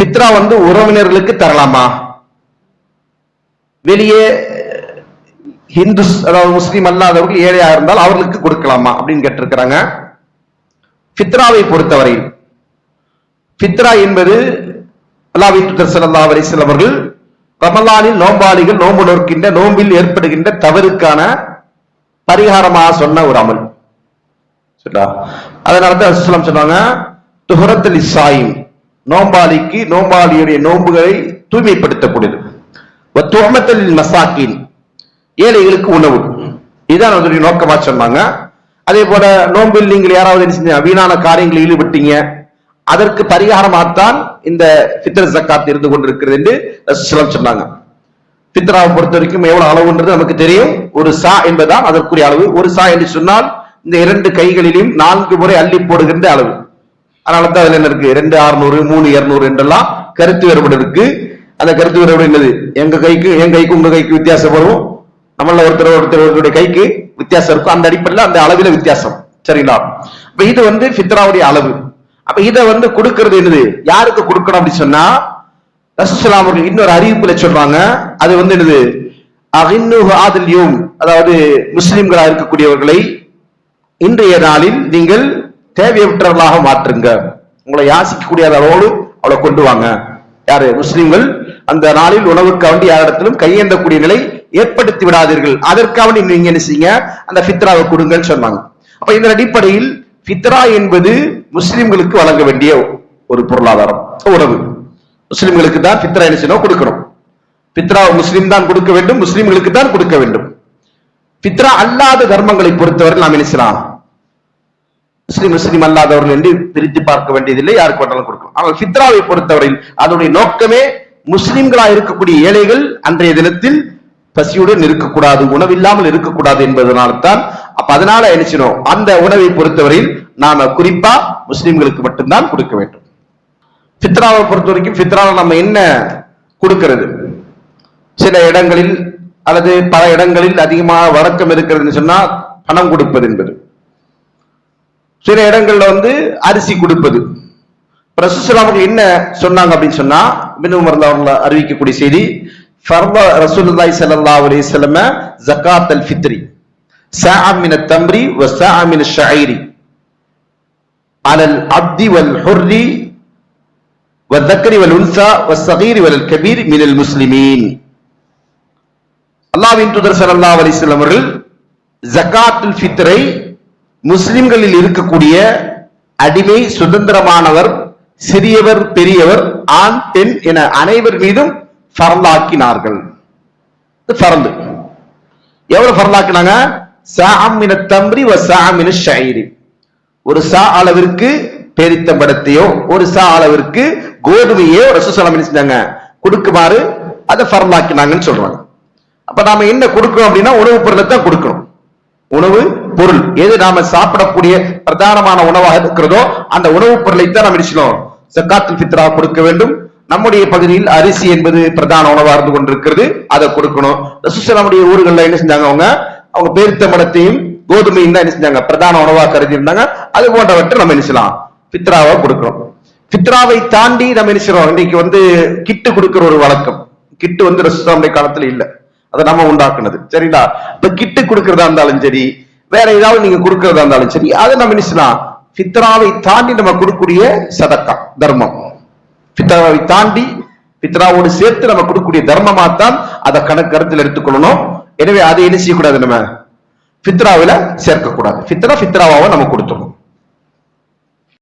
ஃபித்ரா வந்து உறவினர்களுக்கு தரலாமா? வெளியே ஹிந்துஸ் அதாவது முஸ்லீம் அல்லாதவர்கள் ஏழையா இருந்தால் அவர்களுக்கு கொடுக்கலாமா அப்படின்னு கேட்டிருக்கிறாங்க. ஃபித்ராவை பொறுத்தவரை ஃபித்ரா என்பது அல்லாஹ்வின் தூதர் ஸல்லல்லாஹு அலைஹி வஸல்லம் அவர்கள் ரமலானில் நோம்பாளிகள் நோன்பு நோக்கின்ற நோம்பில் ஏற்படுகின்ற தவறுக்கான பரிகாரமாக சொன்ன ஒரு அமல். சரிங்களா? அதனால தான் சொன்னாங்க துஹரத் இஸ்ஸாயிம் நோம்பாளிக்கு நோம்பாளியுடைய நோன்புகளை தூய்மைப்படுத்தக்கூடியது. மசாக்கின் ஏழைகளுக்கு உணவு. இதுதான் அதனுடைய நோக்கமா சொன்னாங்க. அதே போல நோன்பில் நீங்கள் யாராவது என்ன செஞ்சீங்க? வீணான காரியங்களில் ஈடுபட்டீங்க. அதற்கு பரிகாரமாகத்தான் இந்த ஃபித்ர் ஜக்காத் இருந்து கொண்டிருக்கிறது என்று ரசூலுல்லாஹ் சொன்னாங்க. ஃபித்ராவை பொறுத்த வரைக்கும் எவ்வளவு அளவுன்றது நமக்கு தெரியும். ஒரு சா என்பதுதான் அதற்குரிய அளவு. ஒரு சா என்று சொன்னால் இந்த இரண்டு கைகளிலும் நான்கு முறை அள்ளி போடுகின்ற அளவு. அதனால தான் அதுல என்ன இருக்கு? ரெண்டு அறுநூறு மூணு இருநூறு என்றெல்லாம் கருத்து வேறுபாடு இருக்கு. அந்த கருத்து வேறுபாடு என்னது? எங்க கைக்கு என் கைக்கு உங்க கைக்கு வித்தியாசப்படும் நம்மள ஒருத்தர் ஒருத்தருடைய கைக்கு வித்தியாசம் இருக்கும். அந்த அடிப்படையில் அந்த அளவில வித்தியாசம். சரிங்களா? அப்ப இது வந்து ஃபித்ராவுடைய அளவு. அப்ப இதை வந்து கொடுக்கறது என்னது? யாருக்கு கொடுக்கணும் அப்படின்னு சொன்னா ரசூசலாம் அவர்கள் இன்னொரு அறிவிப்புல சொல்றாங்க. அது வந்து என்னது? அதாவது முஸ்லிம்களா இருக்கக்கூடியவர்களை இன்றைய நாளில் நீங்கள் தேவையற்றவர்களாக மாற்றுங்க. உங்களை யாசிக்கக்கூடிய அளவோடு அவளை கொண்டு வாங்க. யாரு? முஸ்லிம்கள். அந்த நாளில் உணவுக்கு வேண்டி யாரிடத்திலும் கையேந்தக்கூடிய நிலை ஏற்படுத்தி விடாதீர்கள். அதற்காக நீங்க என்ன செய்யுங்க? அந்த ஃபித்ராவை கொடுங்கன்னு சொன்னாங்க. அப்ப இந்த அடிப்படையில் ஃபித்ரா என்பது முஸ்லிம்களுக்கு வழங்க வேண்டிய ஒரு பொருளாதாரம். உணவு. முஸ்லிம்களுக்கு தான் ஃபித்ரா என்ன செய்யணும்? கொடுக்கணும். பித்ரா முஸ்லிம் தான் கொடுக்க வேண்டும் முஸ்லிம்களுக்கு தான் கொடுக்க வேண்டும். பித்ரா அல்லாத தர்மங்களை பொறுத்தவரை நாம் என்ன செய்யலாம்? முஸ்லிம் முஸ்லிம் அல்லாதவர்கள் என்று பிரித்து பார்க்க வேண்டியதில்லை யாருக்கு வேண்டாலும் கொடுக்கலாம். ஆனால் ஃபித்ராவை பொறுத்தவரையில் அதனுடைய நோக்கமே முஸ்லிம்களா இருக்கக்கூடிய ஏழைகள் அன்றைய தினத்தில் பசியுடன் இருக்கக்கூடாது உணவில்லாமல் இருக்கக்கூடாது என்பதனால தான் அப்ப அதனால என்ன அந்த உணவை பொறுத்தவரையில் நாம குறிப்பா முஸ்லிம்களுக்கு மட்டும்தான் கொடுக்க வேண்டும். ஃபித்ராவை பொறுத்த வரைக்கும் ஃபித்ராவை நம்ம என்ன கொடுக்கிறது? சில இடங்களில் அல்லது பல இடங்களில் அதிகமாக வழக்கம் இருக்கிறதுன்னு சொன்னா பணம் கொடுப்பது என்பது. சில இடங்கள்ல வந்து அரிசி கொடுப்பது ரசூலுல்லாஹி அவர்கள் என்ன சொன்னாங்க அப்படின்னு சொன்னா இப்னு உமர் அவர்கள் அறிவிக்கக்கூடிய செய்தி ஃபர்த ரசூலுல்லாஹி ஸல்லல்லாஹு அலைஹி வஸல்லம் ஜகாத் அல் ஃபித்ரி சாஅ மின தம்ரி வ சாஅ மின ஷஈரி அலல் அப்தி வல் ஹுர்ரி والذكر والانثى والصغير والكبير من المسلمين அல்லாஹ்வின் தூதர் ஸல்லல்லாஹு அலைஹி வஸல்லம் அவர்கள் ஜகாத்துல் ஃபித்ரை முஸ்லிம்களில் இருக்கக்கூடிய அடிமை சுதந்திரமானவர் சிறியவர் பெரியவர் ஆண் பெண் என அனைவர் மீதும் ஃபரலாக்கினார்கள். ஃபரந்து எவ்வளவு ஃபரலாக்கினாங்க? சாமின தம்ரி வ சாமின ஷைரி ஒரு சா அளவிற்கு பேரித்தம்படத்தையோ ஒரு சா அளவிற்கு கோதுமையோ ரசூசலம் என்ன செஞ்சாங்க? கொடுக்குமாறு அதை ஃபரலாக்கினாங்கன்னு சொல்றாங்க. அப்ப நாம என்ன கொடுக்கணும் அப்படின்னா உணவுப் பொருளை தான் கொடுக்கணும். உணவு பொருள். எது நாம சாப்பிடக்கூடிய பிரதானமான உணவாக இருக்கிறதோ அந்த உணவுப் பொருளை தான் நாம் இடிச்சினோம் சக்காத்துல் பித்ரா கொடுக்க வேண்டும். நம்முடைய பகுதியில் அரிசி என்பது பிரதான உணவாக இருந்து கொண்டிருக்கிறது. அதை கொடுக்கணும். நம்முடைய ஊர்களில் என்ன செஞ்சாங்க அவங்க? அவங்க பேருத்த மடத்தையும் கோதுமையும் தான் என்ன செஞ்சாங்க? பிரதான உணவா கருதி இருந்தாங்க அது போன்றவற்றை நம்ம என்ன செய்யலாம்? பித்ராவை கொடுக்கணும். பித்ராவை தாண்டி நம்ம என்ன செய்றோம் இன்னைக்கு வந்து கிட்டு கொடுக்கிற ஒரு வழக்கம். கிட்டு வந்து ரசூசலாமுடைய காலத்துல இல்லை. அதை நம்ம உண்டாக்குனது. சரிங்களா இப்ப கிட்டு கொடுக்கறதா இருந்தாலும் சரி வேற ஏதாவது நீங்க கொடுக்கறதா இருந்தாலும் சரி அதை நம்ம என்ன செய்யலாம்? தாண்டி நம்ம கொடுக்கக்கூடிய சதக்கா தர்மம். பித்ராவை தாண்டி பித்ராவோடு சேர்த்து நம்ம கொடுக்கக்கூடிய தர்மமா தான் அதை கணக்கு கருத்தில் எடுத்துக்கொள்ளணும். எனவே அதை என்ன செய்யக்கூடாது நம்ம? பித்ராவில சேர்க்கக்கூடாது. பித்ரா பித்ராவாவை நம்ம கொடுத்துடணும்.